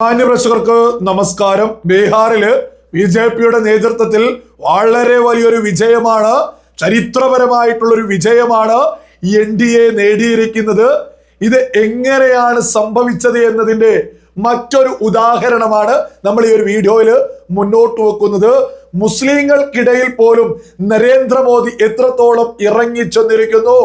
മാന്യപ്രേക്ഷകർക്ക് നമസ്കാരം. ബീഹാറിൽ B J പിയുടെ നേതൃത്വത്തിൽ വളരെ വലിയൊരു വിജയമാണ് ചരിത്രപരമായിട്ടുള്ളൊരു വിജയമാണ് എൻ ഡി എ നേടിയിരിക്കുന്നത്. ഇത് എങ്ങനെയാണ് സംഭവിച്ചത് എന്നതിന്റെ മറ്റൊരു ഉദാഹരണമാണ് നമ്മൾ ഈ ഒരു വീഡിയോയിൽ മുന്നോട്ട് വെക്കുന്നത്. മുസ്ലിങ്ങൾക്കിടയിൽ പോലും നരേന്ദ്രമോദി എത്രത്തോളം ഇറങ്ങിച്ചെന്നിരിക്കുന്നു?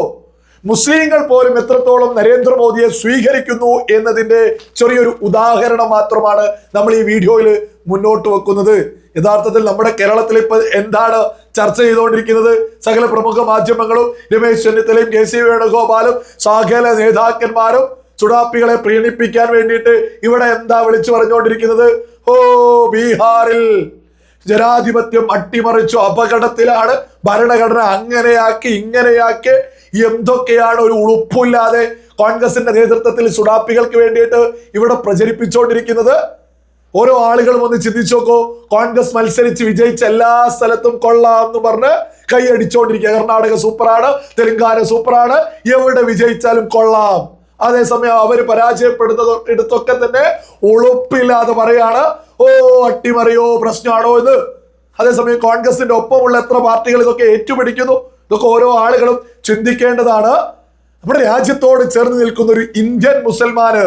മുസ്ലിങ്ങൾ പോലും എത്രത്തോളം നരേന്ദ്രമോദിയെ സ്വീകരിക്കുന്നു എന്നതിന്റെ ചെറിയൊരു ഉദാഹരണം മാത്രമാണ് നമ്മൾ ഈ വീഡിയോയിൽ മുന്നോട്ട് വെക്കുന്നത്. യഥാർത്ഥത്തിൽ നമ്മുടെ കേരളത്തിൽ ഇപ്പൊ എന്താണ് ചർച്ച ചെയ്തുകൊണ്ടിരിക്കുന്നത്? സകല പ്രമുഖ മാധ്യമങ്ങളും രമേശ് ചെന്നിത്തലയും കെ സി വേണുഗോപാലും സകല നേതാക്കന്മാരും ചുടാപ്പികളെ പ്രീണിപ്പിക്കാൻ വേണ്ടിയിട്ട് ഇവിടെ എന്താ വിളിച്ചു പറഞ്ഞുകൊണ്ടിരിക്കുന്നത്? ഓ ബീഹാറിൽ ജനാധിപത്യം അട്ടിമറിച്ചു അപകടത്തിലാണ് ഭരണഘടന അങ്ങനെയാക്കി ഇങ്ങനെയാക്കി എന്തൊക്കെയാണ് ഒരു ഉളുപ്പില്ലാതെ കോൺഗ്രസിന്റെ നേതൃത്വത്തിൽ സുഡാപ്പികൾക്ക് വേണ്ടിയിട്ട് ഇവിടെ പ്രചരിപ്പിച്ചുകൊണ്ടിരിക്കുന്നത്? ഓരോ ആളുകളും ഒന്ന് ചിന്തിച്ചു നോക്കൂ. കോൺഗ്രസ് മത്സരിച്ച് വിജയിച്ച എല്ലാ സ്ഥലത്തും കൊള്ളാം എന്ന് പറഞ്ഞ് കൈയടിച്ചുകൊണ്ടിരിക്കുക കർണാടക സൂപ്പറാണ് തെലങ്കാന സൂപ്പറാണ്. എവിടെ വിജയിച്ചാലും കൊള്ളാം. അതേസമയം അവർ പരാജയപ്പെടുന്നത് എടുത്തൊക്കെ തന്നെ ഉളുപ്പില്ലാതെ പറയാണ്. ഓ അട്ടിമറിയോ പ്രശ്നമാണോ എന്ന്. അതേസമയം കോൺഗ്രസിന്റെ ഒപ്പമുള്ള എത്ര പാർട്ടികൾ ഇതൊക്കെ ഏറ്റുപിടിക്കുന്നു? ഇതൊക്കെ ഓരോ ആളുകളും ചിന്തിക്കേണ്ടതാണ് നമ്മുടെ രാജ്യത്തോട് ചേർന്ന് നിൽക്കുന്ന ഒരു ഇന്ത്യൻ മുസൽമാന്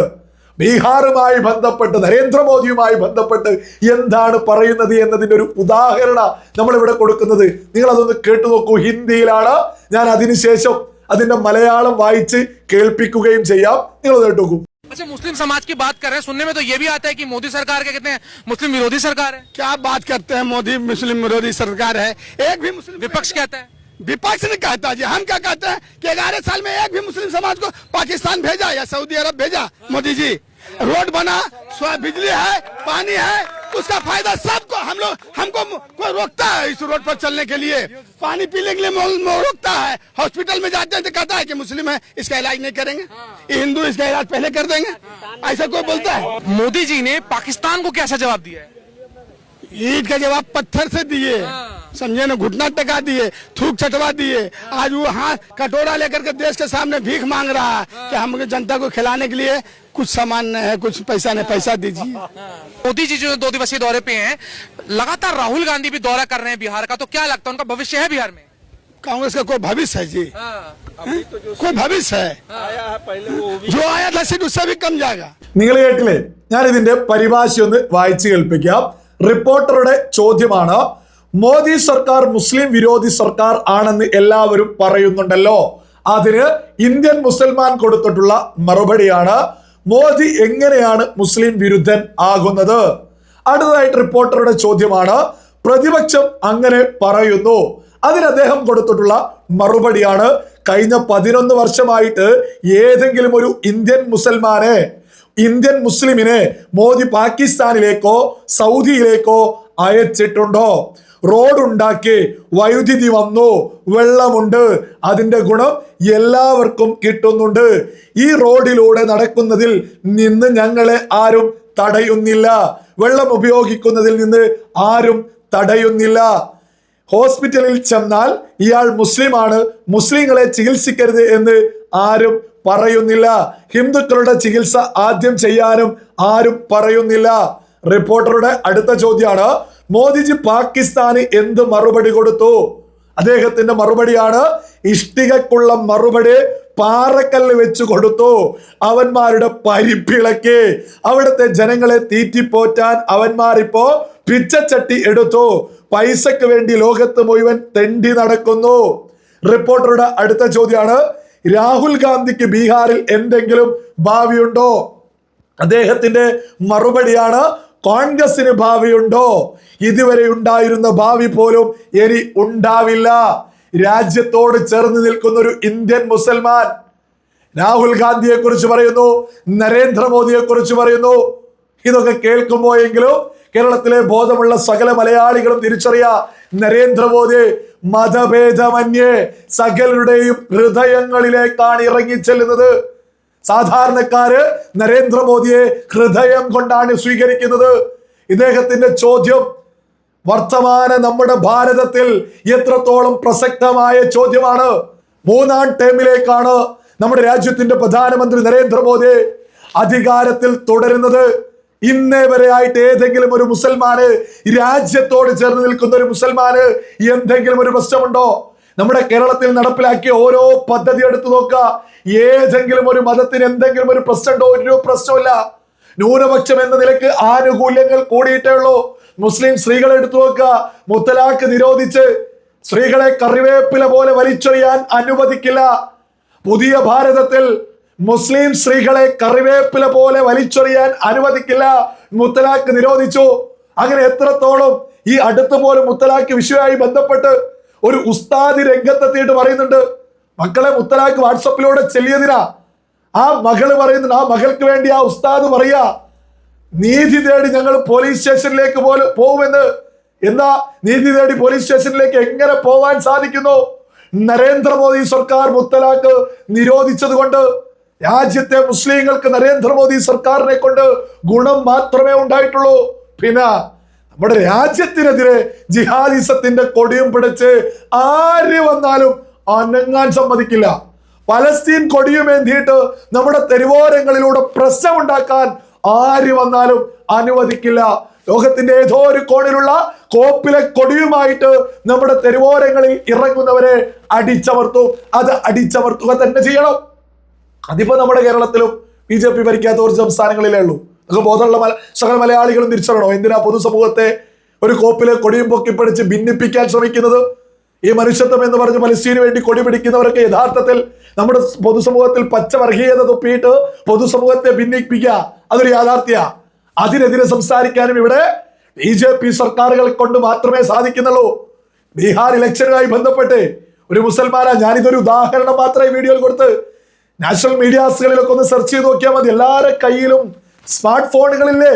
ബീഹാറുമായി ബന്ധപ്പെട്ട് നരേന്ദ്രമോദിയുമായി ബന്ധപ്പെട്ട് എന്താണ് പറയുന്നത് എന്നതിന്റെ ഒരു ഉദാഹരണ നമ്മൾ ഇവിടെ കൊടുക്കുന്നത് നിങ്ങൾ അതൊന്ന് കേട്ടു നോക്കൂ ഹിന്ദിയിലാണ് ഞാൻ അതിനുശേഷം അതിന്റെ മലയാളം വായിച്ച് കേൾപ്പിക്കുകയും ചെയ്യാം നിങ്ങൾ അത് കേട്ടു നോക്കൂ अच्छा मुस्लिम समाज की बात कर रहे हैं सुनने में तो ये भी आता है कि मोदी सरकार क्या कहते हैं मुस्लिम विरोधी सरकार है क्या बात करते हैं मोदी मुस्लिम विरोधी सरकार है एक भी मुस्लिम विपक्ष कहता है विपक्ष ने कहता जी हम क्या कहते हैं कि ग्यारह साल में एक भी मुस्लिम समाज को पाकिस्तान भेजा या सऊदी अरब भेजा? मोदी जी रोड बना स्व बिजली है पानी है उसका फ़ायदा सबको हम लोग हमको कोई रोकता है इस रोड पर चलने के लिए? पानी पीने के लिए रोकता है। हॉस्पिटल में जाते हैं तो कहता है कि मुस्लिम है इसका इलाज नहीं करेंगे। हिंदू इसका इलाज पहले कर देंगे। ऐसा कोई बोलता है? मोदी जी ने पाकिस्तान को कैसा जवाब दिया है? ईट का जवाब पत्थर से दिए। समझे ना घुटना टका दिए थूक चटवा दिए आज वो हाथ कटोरा लेकर के देश के सामने भीख मांग रहा है कि हम जनता को खिलाने के लिए कुछ सामान नहीं है कुछ पैसा नहीं पैसा दीजिए मोदी जी जो दो दिवसीय दौरे पे हैं लगातार राहुल गांधी भी दौरा कर रहे हैं बिहार का तो क्या लगता है उनका भविष्य है बिहार में कांग्रेस का कोई भविष्य है जी कोई भविष्य है जो आया था सीट उससे भी कम जाएगा നിങ്ങൾ കേട്ടില്ലേ ഞാൻ ഇതിന്റെ പരിഭാഷ ഒന്ന് വായിച്ചു കേൾപ്പിക്കാം റിപ്പോർട്ടറുടെ ചോദ്യമാണ് മോദി സർക്കാർ മുസ്ലിം വിരോധി സർക്കാർ ആണെന്ന് എല്ലാവരും പറയുന്നുണ്ടല്ലോ. അതിന് ഇന്ത്യൻ മുസൽമാൻ കൊടുത്തിട്ടുള്ള മറുപടിയാണ് മോദി എങ്ങനെയാണ് മുസ്ലിം വിരുദ്ധൻ ആകുന്നത്. അടുത്തതായിട്ട് റിപ്പോർട്ടറുടെ ചോദ്യമാണ് പ്രതിപക്ഷം അങ്ങനെ പറയുന്നു. അതിന് അദ്ദേഹം കൊടുത്തിട്ടുള്ള മറുപടിയാണ് കഴിഞ്ഞ പതിനൊന്ന് വർഷമായിട്ട് ഏതെങ്കിലും ഒരു ഇന്ത്യൻ മുസൽമാനെ ഇന്ത്യൻ മുസ്ലിമിനെ മോദി പാകിസ്ഥാനിലേക്കോ സൗദിയിലേക്കോ അയച്ചിട്ടുണ്ടോ? റോഡ് ഉണ്ടാക്കി വൈദ്യുതി വന്നു വെള്ളമുണ്ട് അതിന്റെ ഗുണം എല്ലാവർക്കും കിട്ടുന്നുണ്ട്. ഈ റോഡിലൂടെ നടക്കുന്നതിൽ നിന്ന് ഞങ്ങളെ ആരും തടയുന്നില്ല. വെള്ളം ഉപയോഗിക്കുന്നതിൽ നിന്ന് ആരും തടയുന്നില്ല. ഹോസ്പിറ്റലിൽ ചെന്നാൽ ഇയാൾ മുസ്ലിമാണ് മുസ്ലിങ്ങളെ ചികിത്സിക്കരുത് എന്ന് ആരും പറയുന്നില്ല. ഹിന്ദുക്കളുടെ ചികിത്സ ആദ്യം ചെയ്യാനും ആരും പറയുന്നില്ല. റിപ്പോർട്ടറുടെ അടുത്ത ചോദ്യമാണ് മോദിജി പാകിസ്ഥാന് എന്ത് മറുപടി കൊടുത്തു? അദ്ദേഹത്തിന്റെ മറുപടിയാണ് ഇഷ്ടികക്കുള്ള മറുപടി പാറക്കല്ല് വെച്ച് കൊടുത്തു. അവന്മാരുടെ പരിപ്പിളക്ക് അവിടുത്തെ ജനങ്ങളെ തീറ്റിപ്പോറ്റാൻ അവന്മാരിപ്പോ പിച്ചച്ചട്ടി എടുത്തു. പൈസക്ക് വേണ്ടി ലോകത്ത് മുഴുവൻ തെണ്ടി നടക്കുന്നു. റിപ്പോർട്ടറുടെ അടുത്ത ചോദ്യമാണ് രാഹുൽ ഗാന്ധിക്ക് ബീഹാറിൽ എന്തെങ്കിലും ഭാവിയുണ്ടോ? അദ്ദേഹത്തിന്റെ മറുപടിയാണ് കോൺഗ്രസിന് ഭാവിയുണ്ടോ? ഇതുവരെ ഉണ്ടായിരുന്ന ഭാവി പോലും ഇനി ഉണ്ടാവില്ല. രാജ്യത്തോട് ചേർന്ന് നിൽക്കുന്ന ഒരു ഇന്ത്യൻ മുസൽമാൻ രാഹുൽ ഗാന്ധിയെ കുറിച്ച് പറയുന്നു നരേന്ദ്രമോദിയെ കുറിച്ച് പറയുന്നു. ഇതൊക്കെ കേൾക്കുമ്പോയെങ്കിലും കേരളത്തിലെ ബോധമുള്ള സകല മലയാളികളും തിരിച്ചറിയാ. നരേന്ദ്രമോദി മതഭേദമന്യേ സകലരുടെയും ഹൃദയങ്ങളിലേക്കാണ് ഇറങ്ങിച്ചെല്ലുന്നത്. സാധാരണക്കാര് നരേന്ദ്രമോദിയെ ഹൃദയം കൊണ്ടാണ് സ്വീകരിക്കുന്നത്. ഇദ്ദേഹത്തിന്റെ ചോദ്യം വർത്തമാന നമ്മുടെ ഭാരതത്തിൽ എത്രത്തോളം പ്രസക്തമായ ചോദ്യമാണ്? മൂന്നാം ടേമിലേക്കാണ് നമ്മുടെ രാജ്യത്തിന്റെ പ്രധാനമന്ത്രി നരേന്ദ്രമോദി അധികാരത്തിൽ തുടരുന്നത്. ഇന്നേ വരെ ആയിട്ട് ഏതെങ്കിലും ഒരു മുസൽമാന് രാജ്യത്തോട് ചേർന്ന് നിൽക്കുന്ന ഒരു മുസൽമാന് എന്തെങ്കിലും ഒരു പ്രശ്നമുണ്ടോ? നമ്മുടെ കേരളത്തിൽ നടപ്പിലാക്കിയ ഓരോ പദ്ധതി എടുത്തു നോക്കുക. ഏതെങ്കിലും ഒരു മതത്തിന് എന്തെങ്കിലും ഒരു പ്രശ്നമുണ്ടോ? ഒരു പ്രശ്നമില്ല ന്യൂനപക്ഷം എന്ന നിലയ്ക്ക് ആനുകൂല്യങ്ങൾ കൂടിയിട്ടേ ഉള്ളൂ. മുസ്ലിം സ്ത്രീകളെ എടുത്തു നോക്ക മുത്തലാക്ക് നിരോധിച്ച് സ്ത്രീകളെ കറിവേപ്പില പോലെ വലിച്ചെറിയാൻ അനുവദിക്കില്ല. പുതിയ ഭാരതത്തിൽ മുസ്ലിം സ്ത്രീകളെ കറിവേപ്പില പോലെ വലിച്ചെറിയാൻ അനുവദിക്കില്ല. മുത്തലാഖ് നിരോധിച്ചു. അങ്ങനെ എത്രത്തോളം ഈ അടുത്ത് പോലും മുത്തലാഖ് വിഷയമായി ബന്ധപ്പെട്ട് ഒരു ഉസ്താദി രംഗത്തെത്തിയിട്ട് പറയുന്നുണ്ട്. മക്കളെ മുത്തലാഖ് വാട്സപ്പിലൂടെ ചെല്ലിയതിനാ. ആ മകൾ പറയുന്നുണ്ട് ആ മകൾക്ക് വേണ്ടി ആ ഉസ്താദ് പറയാ നീതി തേടി ഞങ്ങൾ പോലീസ് സ്റ്റേഷനിലേക്ക് പോലും പോകുമെന്ന് എന്താ നീതി തേടി പോലീസ് സ്റ്റേഷനിലേക്ക് എങ്ങനെ പോവാൻ സാധിക്കുന്നു? നരേന്ദ്രമോദി സർക്കാർ മുത്തലാഖ് നിരോധിച്ചത് കൊണ്ട് രാജ്യത്തെ മുസ്ലിങ്ങൾക്ക് നരേന്ദ്രമോദി സർക്കാരിനെ കൊണ്ട് ഗുണം മാത്രമേ ഉണ്ടായിട്ടുള്ളൂ. പിന്നെ നമ്മുടെ രാജ്യത്തിനെതിരെ ജിഹാദിസത്തിന്റെ കൊടിയും പിടിച്ച് ആര് വന്നാലും അനങ്ങാൻ സമ്മതിക്കില്ല. പലസ്തീൻ കൊടിയുമേന്തിയിട്ട് നമ്മുടെ തെരുവോരങ്ങളിലൂടെ പ്രശ്നമുണ്ടാക്കാൻ ആര് വന്നാലും അനുവദിക്കില്ല. ലോകത്തിന്റെ ഏതോ ഒരു കോണിലുള്ള കോപ്പിലെ കൊടിയുമായിട്ട് നമ്മുടെ തെരുവോരങ്ങളിൽ ഇറങ്ങുന്നവരെ അടിച്ചമർത്തും. അത് അടിച്ചമർത്തുക തന്നെ ചെയ്യണം. അതിപ്പോ നമ്മുടെ കേരളത്തിലും ബി ജെ പി ഭരിക്കാത്ത കുറച്ച് സംസ്ഥാനങ്ങളിലേ ഉള്ളൂ. നമുക്ക് ബോധമുള്ള മല സകല മലയാളികളും തിരിച്ചറിയണോ. എന്തിനാ പൊതുസമൂഹത്തെ ഒരു കോപ്പിലെ കൊടിയും പൊക്കിപ്പിടിച്ച് ഭിന്നിപ്പിക്കാൻ ശ്രമിക്കുന്നത്? ഈ മനുഷ്യത്വം എന്ന് പറഞ്ഞ് പലസ്തീന് വേണ്ടി കൊടി പിടിക്കുന്നവരൊക്കെ യഥാർത്ഥത്തിൽ നമ്മുടെ പൊതുസമൂഹത്തിൽ പച്ച വർഗീയത തൊപ്പിയിട്ട് പൊതുസമൂഹത്തെ ഭിന്നിപ്പിക്കുക അതൊരു യാഥാർത്ഥ്യ. അതിനെതിരെ സംസാരിക്കാനും ഇവിടെ ബി ജെ പി സർക്കാരുകൾ കൊണ്ട് മാത്രമേ സാധിക്കുന്നുള്ളൂ. ബീഹാർ ഇലക്ഷനുമായി ബന്ധപ്പെട്ട് ഒരു മുസൽമാനാ ഞാനിതൊരു ഉദാഹരണം മാത്രമേ വീഡിയോയിൽ കൊടുത്ത് നാഷണൽ മീഡിയാസുകളിലൊക്കെ ഒന്ന് സെർച്ച് ചെയ്ത് നോക്കിയാൽ മതി. എല്ലാവരുടെ കയ്യിലും സ്മാർട്ട് ഫോണുകളില്ലേ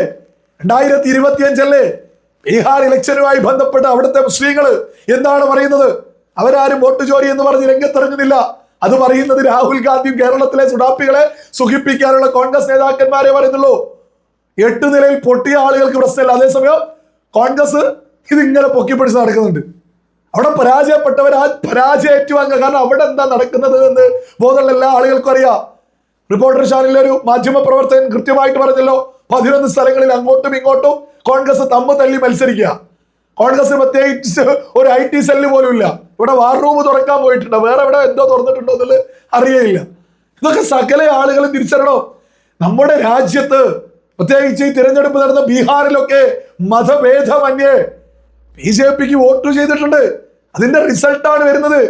രണ്ടായിരത്തി ഇരുപത്തിയഞ്ചല്ലേ ബീഹാർ ഇലക്ഷനുമായി ബന്ധപ്പെട്ട് അവിടുത്തെ മുസ്ലിങ്ങൾ എന്താണ് പറയുന്നത്? അവരാരും വോട്ട് ചോരി എന്ന് പറഞ്ഞ് രംഗത്തിറങ്ങുന്നില്ല. അത് പറയുന്നത് രാഹുൽ ഗാന്ധിയും കേരളത്തിലെ സുഡാപ്പികളെ സുഖിപ്പിക്കാനുള്ള കോൺഗ്രസ് നേതാക്കന്മാരെ പറയുന്നുള്ളൂ. എട്ട് നിലയിൽ പൊട്ടിയ ആളുകൾക്ക് പ്രശ്നമില്ല. അതേസമയം കോൺഗ്രസ് ഇതിങ്ങനെ പൊക്കിപ്പിടിച്ച് നടക്കുന്നുണ്ട്. അവിടെ പരാജയപ്പെട്ടവർ ആ പരാജയം ഏറ്റുവാങ്ങുക കാരണം അവിടെ എന്താ നടക്കുന്നത് എന്ന് ബോധമുള്ള എല്ലാ ആളുകൾക്കും അറിയാം. റിപ്പോർട്ടർ ചാനലിലെ ഒരു മാധ്യമ പ്രവർത്തകൻ കൃത്യമായിട്ട് പറഞ്ഞല്ലോ പതിനൊന്ന് സ്ഥലങ്ങളിൽ അങ്ങോട്ടും ഇങ്ങോട്ടും കോൺഗ്രസ് തമ്മ് തല്ലി മത്സരിക്കുക. കോൺഗ്രസ് പ്രത്യേകിച്ച് ഒരു ഐ ടി സെല്ല് പോലും ഇല്ല. ഇവിടെ വാർ റൂം തുറക്കാൻ പോയിട്ടുണ്ട്. വേറെ എവിടെ എന്തോ തുറന്നിട്ടുണ്ടോ എന്നുള്ളത് അറിയയില്ല. ഇതൊക്കെ സകല ആളുകളും തിരിച്ചറിയണോ. നമ്മുടെ രാജ്യത്ത് പ്രത്യേകിച്ച് ഈ തിരഞ്ഞെടുപ്പ് നടന്ന ബീഹാറിലൊക്കെ മതഭേദമന്യേ ബി ജെ പിക്ക് വോട്ട് ചെയ്തിട്ടുണ്ട്. അതിന്റെ റിസൾട്ടാണ് വരുന്നത്.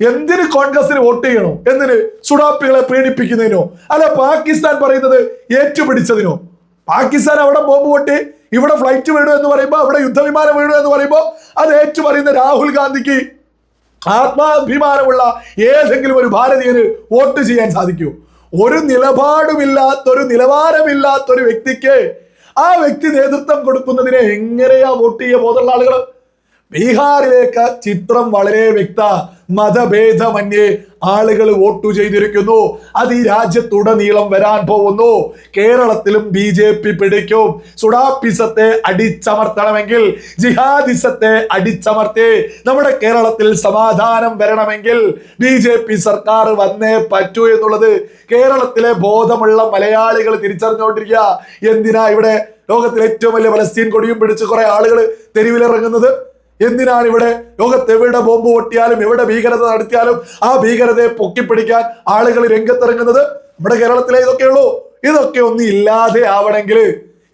എന്തിന് കോൺഗ്രസിന് വോട്ട് ചെയ്യണോ? എന്തിന് സുഡാപ്പികളെ പ്രീണിപ്പിക്കുന്നതിനോ അല്ല പാകിസ്ഥാൻ പറയുന്നത് ഏറ്റുപിടിച്ചതിനോ? പാകിസ്ഥാൻ അവിടെ ബോംബ് പൊട്ടി ഇവിടെ ഫ്ലൈറ്റ് വീണു എന്ന് പറയുമ്പോൾ അവിടെ യുദ്ധവിമാനം വീണു എന്ന് പറയുമ്പോൾ അത് ഏറ്റു പറയുന്ന രാഹുൽ ഗാന്ധിക്ക് ആത്മാഭിമാനമുള്ള ഏതെങ്കിലും ഒരു ഭാരതീയന് വോട്ട് ചെയ്യാൻ സാധിക്കൂ. ഒരു നിലപാടുമില്ലാത്തൊരു നിലവാരമില്ലാത്തൊരു വ്യക്തിക്ക് ആ വ്യക്തി നേതൃത്വം കൊടുക്കുന്നതിനെ എങ്ങനെയാ വോട്ട് ചെയ്യുക ബോധമുള്ള ആളുകൾ ബീഹാറിലേക്ക് ചിത്രം വളരെ വ്യക്ത മതഭേദമന്യേ ആളുകൾ വോട്ട് ചെയ്തിരിക്കുന്നു. അത് ഈ രാജ്യത്തുടനീളം വരാൻ പോകുന്നു. കേരളത്തിലും ബി ജെ പി പിടിക്കും. സുഡാപ്പിസത്തെ അടിച്ചമർത്തണമെങ്കിൽ ജിഹാദിസത്തെ അടിച്ചമർത്തി നമ്മുടെ കേരളത്തിൽ സമാധാനം വരണമെങ്കിൽ ബി ജെ പി സർക്കാർ വന്നേ പറ്റൂ എന്നുള്ളത് കേരളത്തിലെ ബോധമുള്ള മലയാളികൾ തിരിച്ചറിഞ്ഞുകൊണ്ടിരിക്കുക. എന്തിനാ ഇവിടെ ലോകത്തിലെ ഏറ്റവും വലിയ പലസ്തീൻ കൊടിയും പിടിച്ച് കുറെ ആളുകൾ തെരുവിലിറങ്ങുന്നത്? എന്തിനാണ് ഇവിടെ ലോകത്ത് എവിടെ ബോംബ് പൊട്ടിയാലും എവിടെ ഭീകരത നടത്തിയാലും ആ ഭീകരതയെ പൊക്കിപ്പിടിക്കാൻ ആളുകൾ രംഗത്തിറങ്ങുന്നത് നമ്മുടെ കേരളത്തിലെ ഇതൊക്കെ ഉള്ളൂ. ഇതൊക്കെ ഒന്നും ഇല്ലാതെ ആവണമെങ്കിൽ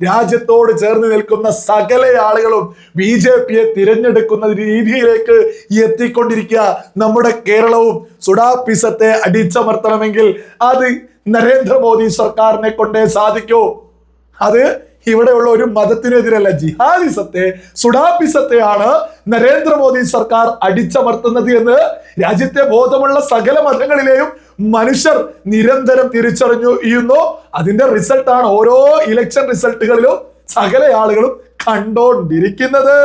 രാജ്യത്തോട് ചേർന്ന് നിൽക്കുന്ന സകല ആളുകളും ബി ജെ പിയെ തിരഞ്ഞെടുക്കുന്ന രീതിയിലേക്ക് എത്തിക്കൊണ്ടിരിക്കുക. നമ്മുടെ കേരളവും സുഡാപ്പിസത്തെ അടിച്ചമർത്തണമെങ്കിൽ അത് നരേന്ദ്രമോദി സർക്കാരിനെ കൊണ്ടേ സാധിക്കൂ. അത് ഇവിടെയുള്ള ഒരു മതത്തിനെതിരല്ല. ജിഹാദിസത്തെ സുഡാപ്പിസത്തെയാണ് നരേന്ദ്രമോദി സർക്കാർ അടിച്ചമർത്തുന്നത് എന്ന് രാജ്യത്തെ ബോധമുള്ള സകല മതങ്ങളിലെയും മനുഷ്യർ നിരന്തരം തിരിച്ചറിഞ്ഞു ചെയ്യുന്നു അതിന്റെ റിസൾട്ടാണ് ഓരോ ഇലക്ഷൻ റിസൾട്ടുകളിലും സകല ആളുകളും കണ്ടോണ്ടിരിക്കുന്നത്.